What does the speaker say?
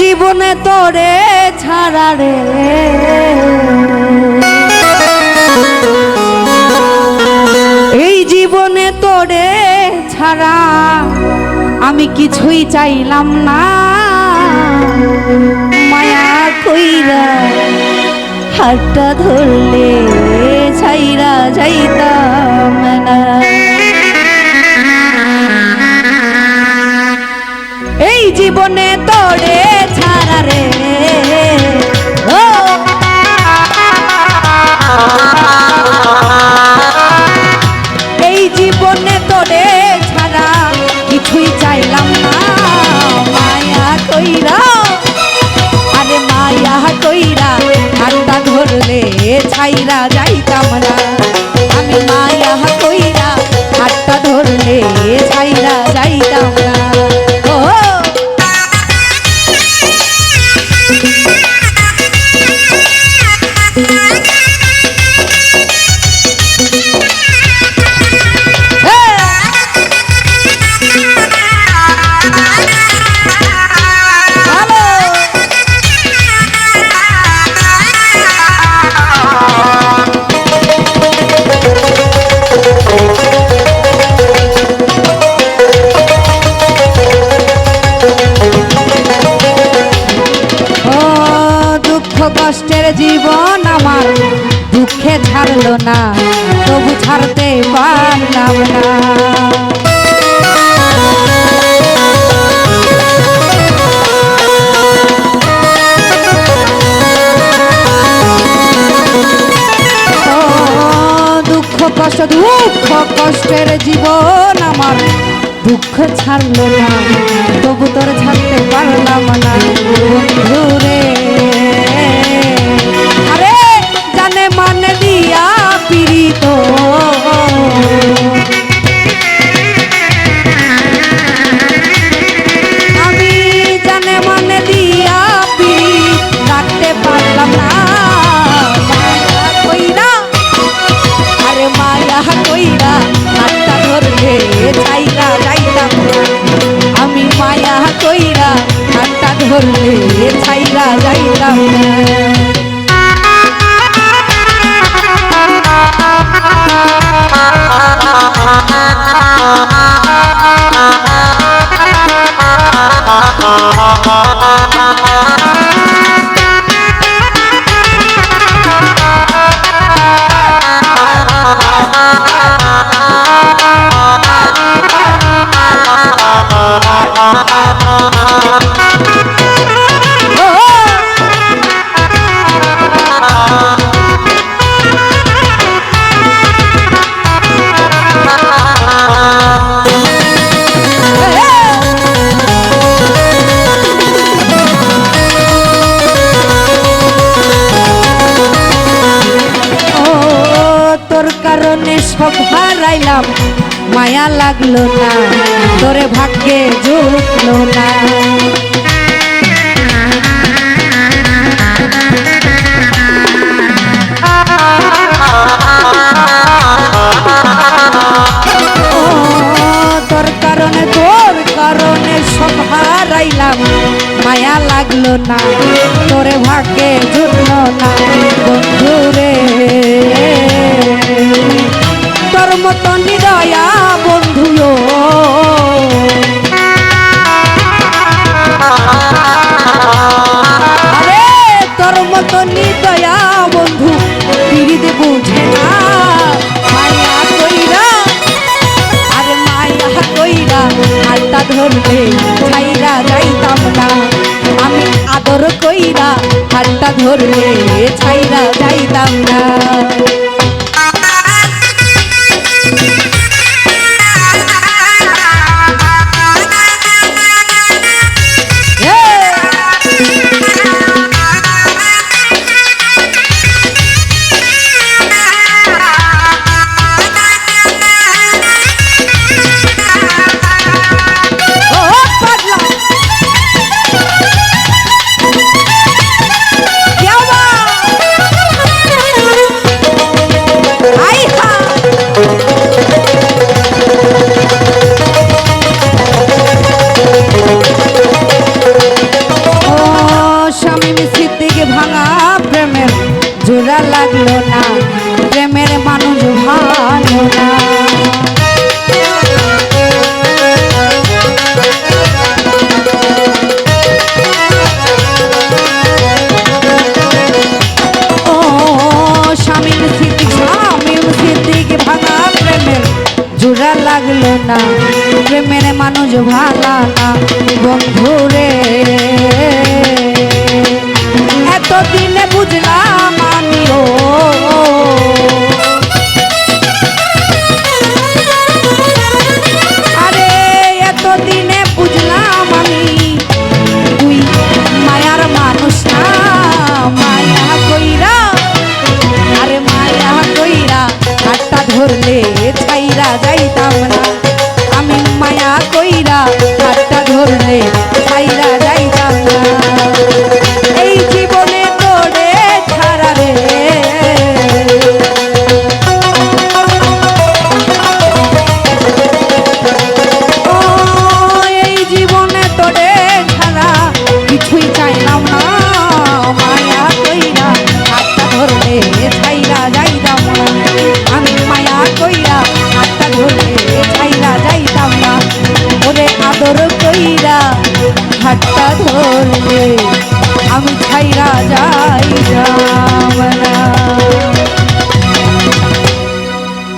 জীবনে তোরে ছাড়া রে। এই জীবনে তোরে ছাড়া আমি কিছুই চাইলাম না। মায়া কইরা হাতটা ধরলে ছাইরা যাইতাম না। ছাইরা যাইতাম জীবন আমার। দুঃখে ছাড়লো না, তবু ছাড়তে পারলাম না। কষ্ট, দুঃখ কষ্টের জীবন আমার। দুঃখ ছাড়লো না, তবু তোর ছাড়তে পারলাম না। বন্ধু রে হাতটা ধরলে ছাইরা যাইতাম না। কারণে সব হারাইলাম। মায়া লাগল না, তোরে ভাগ্যে জুটলো না। তোর কারণে তোর কারণে সব হারাইলাম। মায়া লাগল না, তোরে ভাগ্যে জুটলো না। বন্ধু রে তোর মতো নিদয়া বন্ধু আরে, তোর মতো নিদয়া বন্ধু পিড়িত বুঝে না। মায়া কইরা, আরে মায়া কইরা হাতটা ধরলে ছাইরা যাইতাম না। আমি আদর কইরা হাতটা ধরলে ছাইরা যাইতাম না। লাগল না, প্রেমের মানুষ ভালো না। জোড়া লাগল না, প্রেমের মানুষ ভালা না, বন্ধুরে। এতদিনে বুঝলাম ও